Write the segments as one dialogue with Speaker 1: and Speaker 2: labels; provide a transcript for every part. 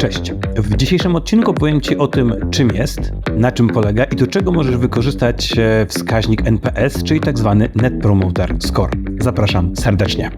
Speaker 1: Cześć. W dzisiejszym odcinku powiem Ci o tym, czym jest, na czym polega i do czego możesz wykorzystać e, wskaźnik NPS, czyli tak zwany Net Promoter Score. Zapraszam serdecznie.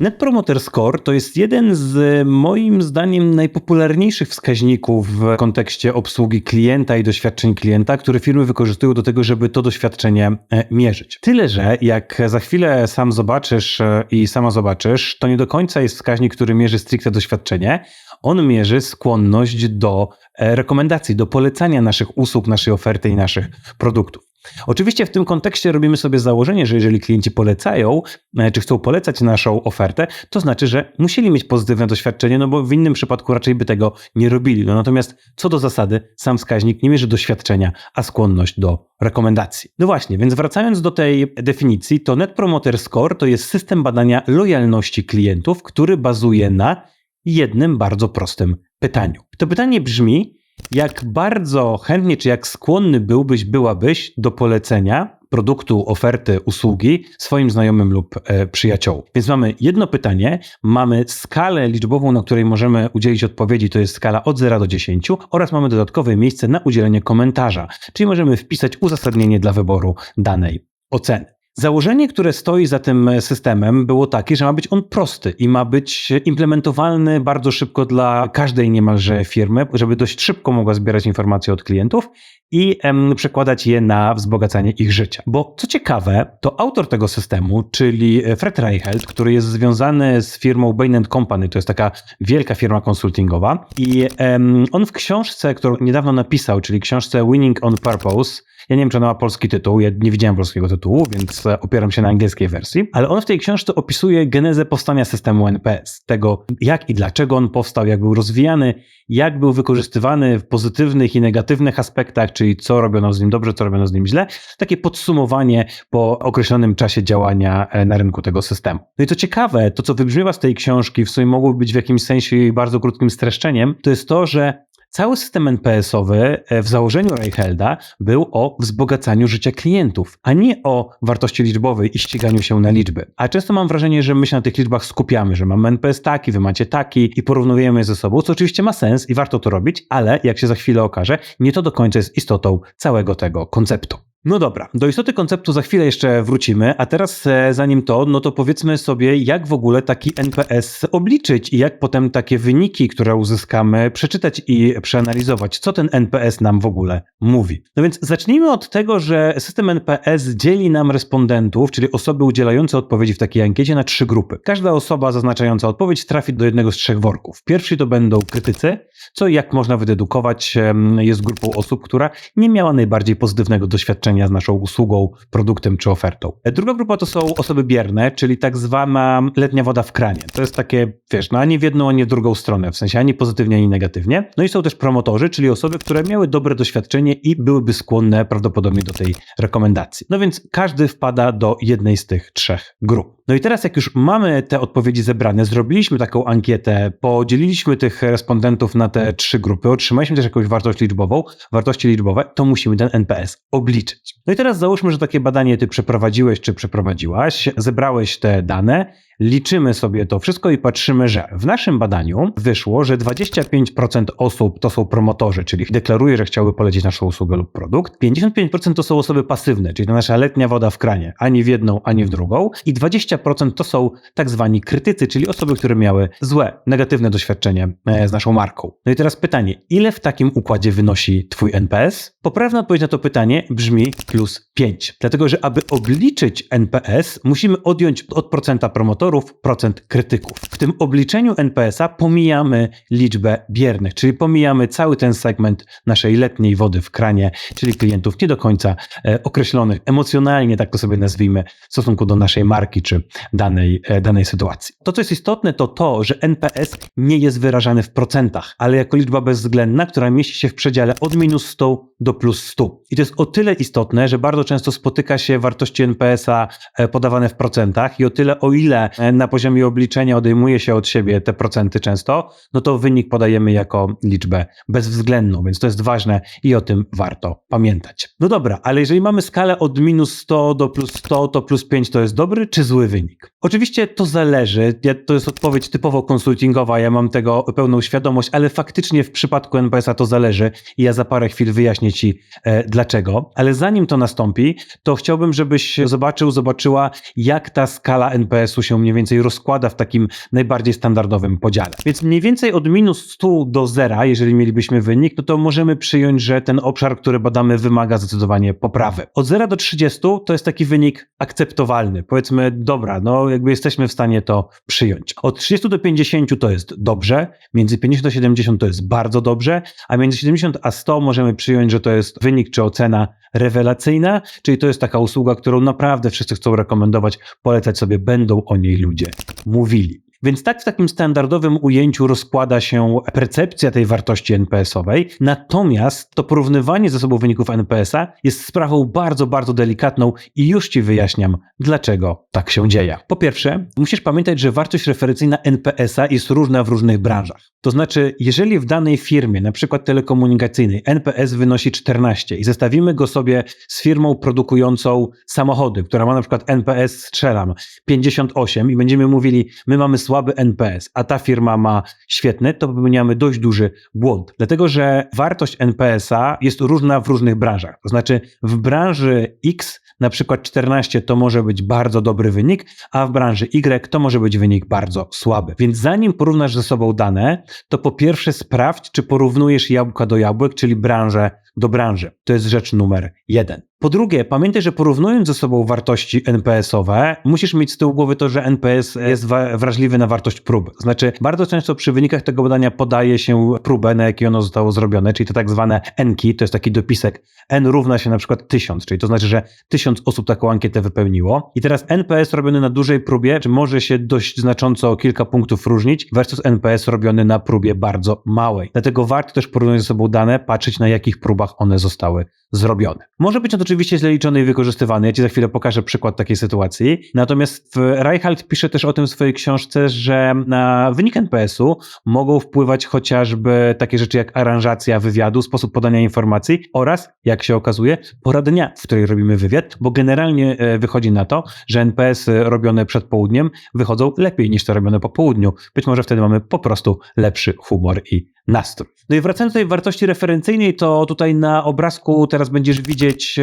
Speaker 1: Net Promoter Score to jest jeden z moim zdaniem najpopularniejszych wskaźników w kontekście obsługi klienta i doświadczeń klienta, które firmy wykorzystują do tego, żeby to doświadczenie e, mierzyć. Tyle, że jak za chwilę sam zobaczysz e, i sama zobaczysz, to nie do końca jest wskaźnik, który mierzy stricte doświadczenie. On mierzy skłonność do e, rekomendacji, do polecania naszych usług, naszej oferty i naszych produktów. Oczywiście w tym kontekście robimy sobie założenie, że jeżeli klienci polecają, e, czy chcą polecać naszą ofertę, to znaczy, że musieli mieć pozytywne doświadczenie, no bo w innym przypadku raczej by tego nie robili. No natomiast co do zasady, sam wskaźnik nie mierzy doświadczenia, a skłonność do rekomendacji. No właśnie, więc wracając do tej definicji, to Net Promoter Score to jest system badania lojalności klientów, który bazuje na jednym bardzo prostym pytaniu. To pytanie brzmi, jak bardzo chętnie, czy jak skłonny byłbyś, byłabyś do polecenia produktu, oferty, usługi swoim znajomym lub e, przyjaciołom. Więc mamy jedno pytanie, mamy skalę liczbową, na której możemy udzielić odpowiedzi, to jest skala od 0 do 10 oraz mamy dodatkowe miejsce na udzielenie komentarza, czyli możemy wpisać uzasadnienie dla wyboru danej oceny. Założenie, które stoi za tym systemem, było takie, że ma być on prosty i ma być implementowalny bardzo szybko dla każdej niemalże firmy, żeby dość szybko mogła zbierać informacje od klientów i em, przekładać je na wzbogacanie ich życia. Bo co ciekawe, to autor tego systemu, czyli Fred Reichelt, który jest związany z firmą Bain Company, to jest taka wielka firma konsultingowa i em, on w książce, którą niedawno napisał, czyli książce Winning on Purpose, ja nie wiem, czy ona ma polski tytuł, ja nie widziałem polskiego tytułu, więc opieram się na angielskiej wersji, ale on w tej książce opisuje genezę powstania systemu NPS, tego jak i dlaczego on powstał, jak był rozwijany, jak był wykorzystywany w pozytywnych i negatywnych aspektach, czyli co robiono z nim dobrze, co robiono z nim źle. Takie podsumowanie po określonym czasie działania e, na rynku tego systemu. No i co ciekawe, to co wybrzmiewa z tej książki, w sumie mogłoby być w jakimś sensie bardzo krótkim streszczeniem, to jest to, że Cały system NPS-owy e, w założeniu Reichelda był o wzbogacaniu życia klientów, a nie o wartości liczbowej i ściganiu się na liczby. A często mam wrażenie, że my się na tych liczbach skupiamy, że mamy NPS taki, wy macie taki i porównujemy je ze sobą, co oczywiście ma sens i warto to robić, ale jak się za chwilę okaże, nie to do końca jest istotą całego tego konceptu. No dobra, do istoty konceptu za chwilę jeszcze wrócimy, a teraz e, zanim to, no to powiedzmy sobie, jak w ogóle taki NPS obliczyć i jak potem takie wyniki, które uzyskamy, przeczytać i przeanalizować, co ten NPS nam w ogóle mówi. No więc zacznijmy od tego, że system NPS dzieli nam respondentów, czyli osoby udzielające odpowiedzi w takiej ankiecie na trzy grupy. Każda osoba zaznaczająca odpowiedź trafi do jednego z trzech worków. Pierwszy to będą krytycy, co jak można wydedukować jest grupą osób, która nie miała najbardziej pozytywnego doświadczenia z naszą usługą, produktem czy ofertą. Druga grupa to są osoby bierne, czyli tak zwana letnia woda w kranie. To jest takie, wiesz, no ani w jedną, ani w drugą stronę, w sensie ani pozytywnie, ani negatywnie. No i są też promotorzy, czyli osoby, które miały dobre doświadczenie i byłyby skłonne prawdopodobnie do tej rekomendacji. No więc każdy wpada do jednej z tych trzech grup. No i teraz, jak już mamy te odpowiedzi zebrane, zrobiliśmy taką ankietę, podzieliliśmy tych respondentów na te trzy grupy, otrzymaliśmy też jakąś wartość liczbową, wartości liczbowe, to musimy ten NPS obliczyć. No i teraz załóżmy, że takie badanie ty przeprowadziłeś czy przeprowadziłaś, zebrałeś te dane liczymy sobie to wszystko i patrzymy, że w naszym badaniu wyszło, że 25% osób to są promotorzy, czyli deklaruje, że chciały polecić naszą usługę lub produkt. 55% to są osoby pasywne, czyli to nasza letnia woda w kranie, ani w jedną, ani w drugą. I 20% to są tak zwani krytycy, czyli osoby, które miały złe, negatywne doświadczenie e, z naszą marką. No i teraz pytanie, ile w takim układzie wynosi Twój NPS? Poprawna odpowiedź na to pytanie brzmi plus 5. Dlatego, że aby obliczyć NPS, musimy odjąć od procenta promotorów procent krytyków. W tym obliczeniu NPS-a pomijamy liczbę biernych, czyli pomijamy cały ten segment naszej letniej wody w kranie, czyli klientów nie do końca e, określonych emocjonalnie, tak to sobie nazwijmy, w stosunku do naszej marki czy danej, e, danej sytuacji. To, co jest istotne, to to, że NPS nie jest wyrażany w procentach, ale jako liczba bezwzględna, która mieści się w przedziale od minus 100 do plus 100. I to jest o tyle istotne, że bardzo często spotyka się wartości NPS-a e, podawane w procentach i o tyle, o ile na poziomie obliczenia odejmuje się od siebie te procenty często, no to wynik podajemy jako liczbę bezwzględną, więc to jest ważne i o tym warto pamiętać. No dobra, ale jeżeli mamy skalę od minus 100 do plus 100, to plus 5 to jest dobry czy zły wynik? Oczywiście to zależy, to jest odpowiedź typowo konsultingowa, ja mam tego pełną świadomość, ale faktycznie w przypadku NPS-a to zależy i ja za parę chwil wyjaśnię Ci e, dlaczego. Ale zanim to nastąpi, to chciałbym, żebyś zobaczył, zobaczyła, jak ta skala NPS-u się mniej więcej rozkłada w takim najbardziej standardowym podziale. Więc mniej więcej od minus 100 do zera, jeżeli mielibyśmy wynik, no to możemy przyjąć, że ten obszar, który badamy, wymaga zdecydowanie poprawy. Od 0 do 30 to jest taki wynik akceptowalny. Powiedzmy, dobra, no jakby jesteśmy w stanie to przyjąć. Od 30 do 50 to jest dobrze, między 50 a 70 to jest bardzo dobrze, a między 70 a 100 możemy przyjąć, że to jest wynik czy ocena rewelacyjna, czyli to jest taka usługa, którą naprawdę wszyscy chcą rekomendować, polecać sobie, będą o niej ludzie mówili. Więc tak w takim standardowym ujęciu rozkłada się percepcja tej wartości NPS-owej. Natomiast to porównywanie ze sobą wyników NPS-a jest sprawą bardzo, bardzo delikatną i już Ci wyjaśniam, dlaczego tak się dzieje. Po pierwsze, musisz pamiętać, że wartość referencyjna NPS-a jest różna w różnych branżach. To znaczy, jeżeli w danej firmie, na przykład telekomunikacyjnej, NPS wynosi 14 i zestawimy go sobie z firmą produkującą samochody, która ma na przykład NPS, strzelam, 58 i będziemy mówili, my mamy słaby NPS, a ta firma ma świetny, to popełniamy dość duży błąd. Dlatego, że wartość NPS-a jest różna w różnych branżach. To znaczy, w branży X na przykład 14 to może być bardzo dobry wynik, a w branży Y to może być wynik bardzo słaby. Więc zanim porównasz ze sobą dane, to po pierwsze sprawdź, czy porównujesz jabłka do jabłek, czyli branżę do branży. To jest rzecz numer jeden. Po drugie, pamiętaj, że porównując ze sobą wartości NPS-owe, musisz mieć z tyłu głowy to, że NPS jest wrażliwy na wartość próby. Znaczy, bardzo często przy wynikach tego badania podaje się próbę, na jakiej ono zostało zrobione, czyli to tak zwane N-ki, to jest taki dopisek. N równa się na przykład 1000, czyli to znaczy, że 1000 osób taką ankietę wypełniło. I teraz NPS robiony na dużej próbie może się dość znacząco o kilka punktów różnić versus NPS robiony na próbie bardzo małej. Dlatego warto też porównując ze sobą dane, patrzeć na jakich próbach one zostały zrobione. Może być on oczywiście źle liczony i wykorzystywany. Ja Ci za chwilę pokażę przykład takiej sytuacji. Natomiast Reichelt pisze też o tym w swojej książce, że na wynik NPS-u mogą wpływać chociażby takie rzeczy jak aranżacja wywiadu, sposób podania informacji oraz, jak się okazuje, pora dnia, w której robimy wywiad, bo generalnie e, wychodzi na to, że NPS robione przed południem wychodzą lepiej niż te robione po południu. Być może wtedy mamy po prostu lepszy humor i nastrój. No i wracając do tej wartości referencyjnej, to tutaj na obrazku teraz będziesz widzieć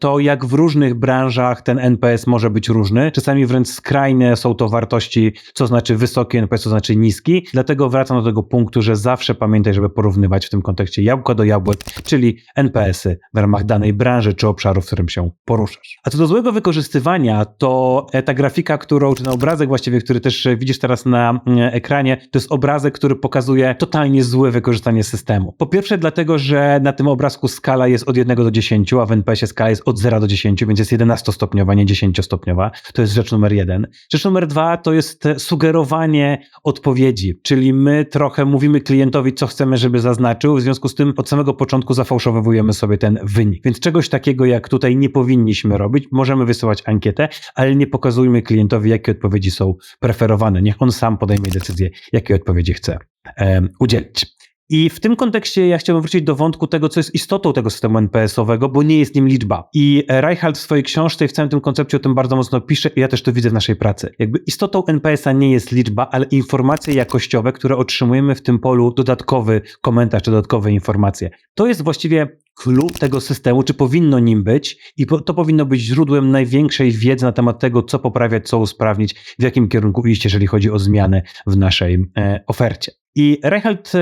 Speaker 1: to, jak w różnych branżach ten NPS może być różny. Czasami wręcz skrajne są to wartości, co znaczy wysoki NPS, co znaczy niski. Dlatego wracam do tego punktu, że zawsze pamiętaj, żeby porównywać w tym kontekście jabłko do jabłek, czyli NPS-y w ramach danej branży czy obszaru, w którym się poruszasz. A co do złego wykorzystywania, to e, ta grafika, którą, czy ten obrazek właściwie, który też widzisz teraz na mm, ekranie, to jest obrazek, który pokazuje totalnie złe wykorzystanie systemu. Po pierwsze dlatego, że na tym obrazku skala jest od 1 do 10, a w NPS-ie skala jest od 0 do 10, więc jest 11-stopniowa, nie 10-stopniowa. To jest rzecz numer jeden. Rzecz numer dwa to jest sugerowanie odpowiedzi, czyli my trochę mówimy klientowi, co chcemy, żeby zaznaczył, w związku z tym od samego początku zafałszowujemy sobie ten wynik. Więc czegoś takiego jak tutaj nie powinniśmy robić. Możemy wysyłać ankietę, ale nie pokazujmy klientowi, jakie odpowiedzi są preferowane. Niech on sam podejmie decyzję, jakie odpowiedzi chce udzielić. I w tym kontekście ja chciałbym wrócić do wątku tego, co jest istotą tego systemu NPS-owego, bo nie jest nim liczba. I Reichardt w swojej książce i w całym tym koncepcie o tym bardzo mocno pisze i ja też to widzę w naszej pracy. Jakby istotą NPS-a nie jest liczba, ale informacje jakościowe, które otrzymujemy w tym polu, dodatkowy komentarz dodatkowe informacje. To jest właściwie clue tego systemu, czy powinno nim być i to powinno być źródłem największej wiedzy na temat tego, co poprawiać, co usprawnić, w jakim kierunku iść, jeżeli chodzi o zmiany w naszej e, ofercie. I Reichelt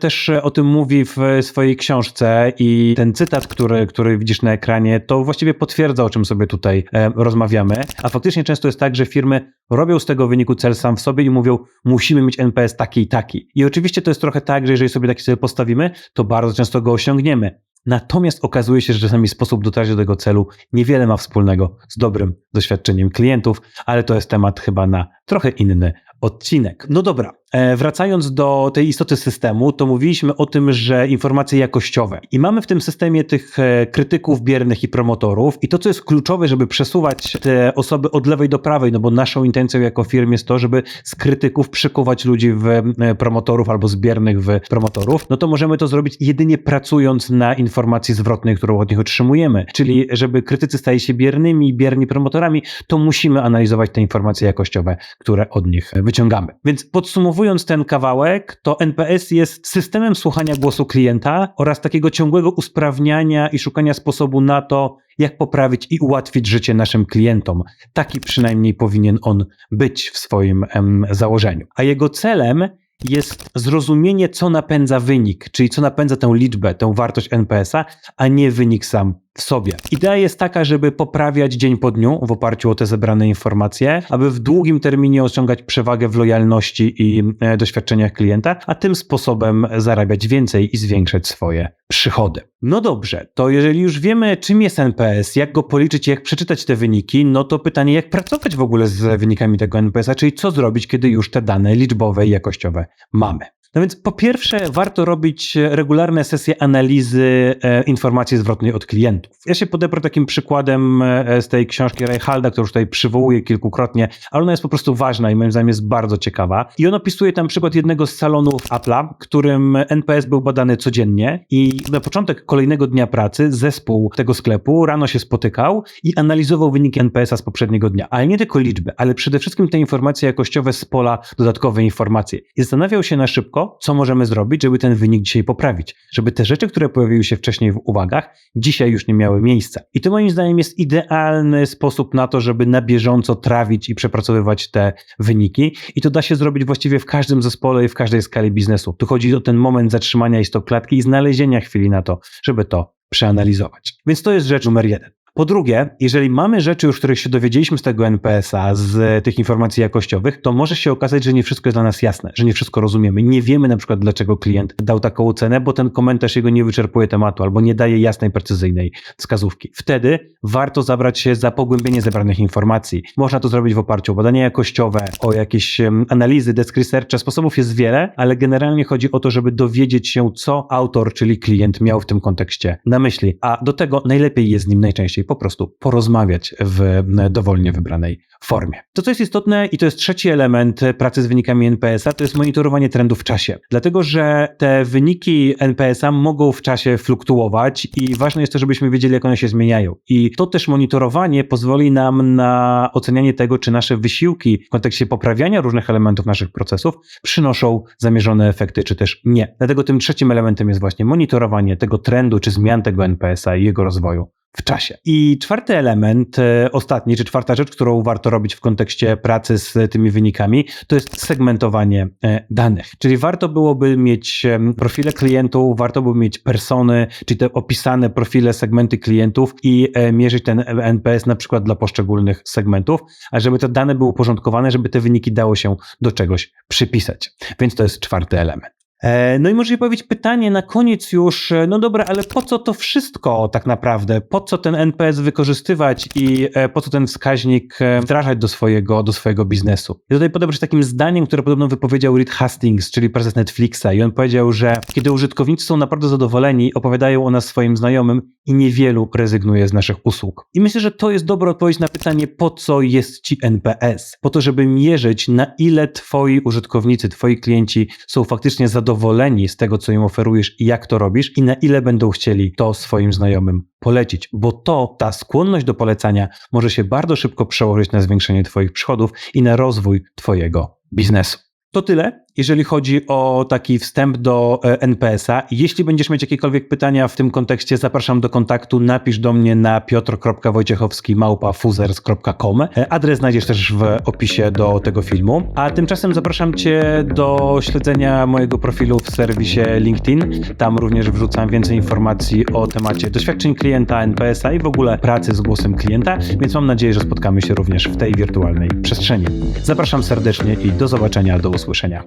Speaker 1: też o tym mówi w swojej książce i ten cytat, który, który widzisz na ekranie, to właściwie potwierdza, o czym sobie tutaj rozmawiamy. A faktycznie często jest tak, że firmy robią z tego wyniku cel sam w sobie i mówią, musimy mieć NPS taki i taki. I oczywiście to jest trochę tak, że jeżeli sobie taki cel postawimy, to bardzo często go osiągniemy. Natomiast okazuje się, że czasami sposób dotarcia do tego celu niewiele ma wspólnego z dobrym doświadczeniem klientów, ale to jest temat chyba na trochę inny odcinek. No dobra, wracając do tej istoty systemu, to mówiliśmy o tym, że informacje jakościowe. I mamy w tym systemie tych e, krytyków biernych i promotorów. I to, co jest kluczowe, żeby przesuwać te osoby od lewej do prawej, no bo naszą intencją jako firm jest to, żeby z krytyków przykuwać ludzi w e, promotorów albo z biernych w promotorów, no to możemy to zrobić jedynie pracując na informacji zwrotnej, którą od nich otrzymujemy. Czyli, żeby krytycy stali się biernymi, bierni promotorami, to musimy analizować te informacje jakościowe, które od nich wyciągamy. Więc podsumowując ten kawałek, to NPS jest systemem słuchania głosu klienta oraz takiego ciągłego usprawniania i szukania sposobu na to, jak poprawić i ułatwić życie naszym klientom. Taki przynajmniej powinien on być w swoim em, założeniu. A jego celem jest zrozumienie, co napędza wynik, czyli co napędza tę liczbę, tę wartość NPS-a, a nie wynik sam w sobie. Idea jest taka, żeby poprawiać dzień po dniu w oparciu o te zebrane informacje, aby w długim terminie osiągać przewagę w lojalności i e, doświadczeniach klienta, a tym sposobem zarabiać więcej i zwiększać swoje przychody. No dobrze, to jeżeli już wiemy, czym jest NPS, jak go policzyć, jak przeczytać te wyniki, no to pytanie, jak pracować w ogóle z wynikami tego NPS-a, czyli co zrobić, kiedy już te dane liczbowe i jakościowe mamy. No więc po pierwsze, warto robić regularne sesje analizy e, informacji zwrotnej od klientów. Ja się podeprę takim przykładem e, z tej książki Reichalda, którą już tutaj przywołuję kilkukrotnie, ale ona jest po prostu ważna i moim zdaniem jest bardzo ciekawa. I on opisuje tam przykład jednego z salonów Apple'a, którym NPS był badany codziennie i na początek kolejnego dnia pracy zespół tego sklepu rano się spotykał i analizował wyniki NPS-a z poprzedniego dnia. Ale nie tylko liczby, ale przede wszystkim te informacje jakościowe z pola dodatkowe informacje. I zastanawiał się na szybko, co możemy zrobić, żeby ten wynik dzisiaj poprawić. Żeby te rzeczy, które pojawiły się wcześniej w uwagach, dzisiaj już nie miały miejsca. I to moim zdaniem jest idealny sposób na to, żeby na bieżąco trawić i przepracowywać te wyniki. I to da się zrobić właściwie w każdym zespole i w każdej skali biznesu. Tu chodzi o ten moment zatrzymania istoklatki i znalezienia chwili na to, żeby to przeanalizować. Więc to jest rzecz numer jeden. Po drugie, jeżeli mamy rzeczy już, których się dowiedzieliśmy z tego NPS-a, z tych informacji jakościowych, to może się okazać, że nie wszystko jest dla nas jasne, że nie wszystko rozumiemy. Nie wiemy na przykład, dlaczego klient dał taką cenę, bo ten komentarz jego nie wyczerpuje tematu albo nie daje jasnej, precyzyjnej wskazówki. Wtedy warto zabrać się za pogłębienie zebranych informacji. Można to zrobić w oparciu o badania jakościowe, o jakieś analizy, desk research. Sposobów jest wiele, ale generalnie chodzi o to, żeby dowiedzieć się, co autor, czyli klient miał w tym kontekście na myśli. A do tego najlepiej jest z nim najczęściej po prostu porozmawiać w dowolnie wybranej formie. To, co jest istotne i to jest trzeci element pracy z wynikami NPS-a, to jest monitorowanie trendów w czasie. Dlatego, że te wyniki NPS-a mogą w czasie fluktuować i ważne jest to, żebyśmy wiedzieli, jak one się zmieniają. I to też monitorowanie pozwoli nam na ocenianie tego, czy nasze wysiłki w kontekście poprawiania różnych elementów naszych procesów przynoszą zamierzone efekty, czy też nie. Dlatego tym trzecim elementem jest właśnie monitorowanie tego trendu, czy zmian tego NPS-a i jego rozwoju w czasie. I czwarty element, e, ostatni, czy czwarta rzecz, którą warto robić w kontekście pracy z tymi wynikami, to jest segmentowanie e, danych. Czyli warto byłoby mieć profile klientów, warto byłoby mieć persony, czyli te opisane profile, segmenty klientów i e, mierzyć ten NPS na przykład dla poszczególnych segmentów, a żeby te dane były uporządkowane, żeby te wyniki dało się do czegoś przypisać. Więc to jest czwarty element. E, no i może się pojawić pytanie na koniec już, e, no dobra, ale po co to wszystko tak naprawdę? Po co ten NPS wykorzystywać i e, po co ten wskaźnik wdrażać do swojego, do swojego biznesu? I tutaj podoba się takim zdaniem, które podobno wypowiedział Reed Hastings, czyli prezes Netflixa i on powiedział, że kiedy użytkownicy są naprawdę zadowoleni, opowiadają o nas swoim znajomym i niewielu rezygnuje z naszych usług. I myślę, że to jest dobra odpowiedź na pytanie, po co jest ci NPS? Po to, żeby mierzyć, na ile twoi użytkownicy, twoi klienci są faktycznie zadowoleni zadowoleni z tego, co im oferujesz i jak to robisz, i na ile będą chcieli to swoim znajomym polecić, bo to, ta skłonność do polecania może się bardzo szybko przełożyć na zwiększenie Twoich przychodów i na rozwój Twojego biznesu. To tyle, jeżeli chodzi o taki wstęp do e, NPS-a. Jeśli będziesz mieć jakiekolwiek pytania w tym kontekście, zapraszam do kontaktu. Napisz do mnie na piotr.wojciechowski.fuzers.com. E, adres znajdziesz też w opisie do tego filmu. A tymczasem zapraszam Cię do śledzenia mojego profilu w serwisie LinkedIn. Tam również wrzucam więcej informacji o temacie doświadczeń klienta, NPS-a i w ogóle pracy z głosem klienta, więc mam nadzieję, że spotkamy się również w tej wirtualnej przestrzeni. Zapraszam serdecznie i do zobaczenia, do usłyszenia.